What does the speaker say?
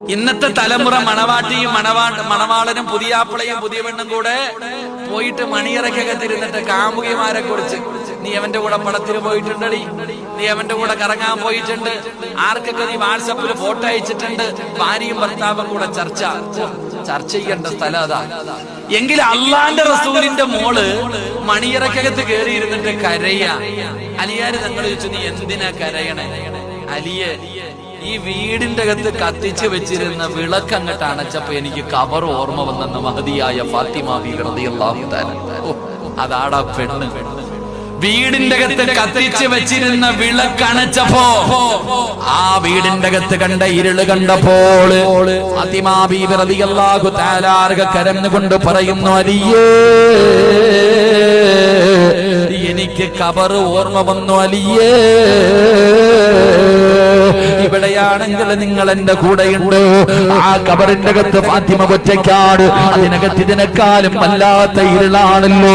ഇന്നത്തെ തലമുറ മണവാട്ടിയും മണവാ മണവാളനും പുതിയാപ്പിളയും പുതിയ പെണ്ണും കൂടെ പോയിട്ട് മണിയറക്കകത്തിരുന്നിട്ട് കാമുകിമാരെ കുറിച്ച്. നീ അവന്റെ കൂടെ പടത്തിന് പോയിട്ടുണ്ടടി. നീ അവന്റെ കൂടെ കറങ്ങാൻ പോയിട്ടുണ്ട്. ആർക്കൊക്കെ നീ വാട്സപ്പിൽ ഫോട്ടോ അയച്ചിട്ടുണ്ട്? ഭാര്യയും ഭർത്താവും കൂടെ ചർച്ച. ചർച്ച ചെയ്യേണ്ട സ്ഥലം അതാ. എങ്കിൽ അള്ളാന്റെ റസൂലിന്റെ മോൾ മണിയറയ്ക്കകത്ത് കയറി ഇരുന്നിട്ട് കരയ. അലിയാര് നിങ്ങൾ ചോദിച്ചു നീ എന്തിനാ കരയണേ? അലിയെ ഈ വീടിന്റെ അകത്ത് കത്തിച്ചു വെച്ചിരുന്ന വിളക്ക് അങ്ങോട്ട് അണച്ചപ്പോ എനിക്ക് കവർ ഓർമ്മ വന്നെന്ന് മഹതിയായ ഫാത്തിമ അതാടാ പെണ്ണ്. വീടിന്റെ അകത്ത് കത്തിച്ചു വെച്ചിരുന്ന വിളക്ക് അണച്ചപ്പോ ആ വീടിന്റെ അകത്ത് കണ്ട ഇരുൾ കണ്ടപ്പോൾ ഫാത്തിമ താലാർഗ കരന്നുകൊണ്ട് പറയുന്നു അലിയേ എനിക്ക് കബർ ഓർമ്മ വന്നു അലിയേ. ഇവിടെയാണെങ്കിൽ നിങ്ങൾ എന്റെ കൂടെയുണ്ട്. ആ കബറിന്റെ അകത്ത് ഫാത്തിമ ഒറ്റയ്ക്കാട് അതിനകത്ത് ഇതിനെക്കാളും വല്ലാത്ത ഇരുളാണല്ലോ.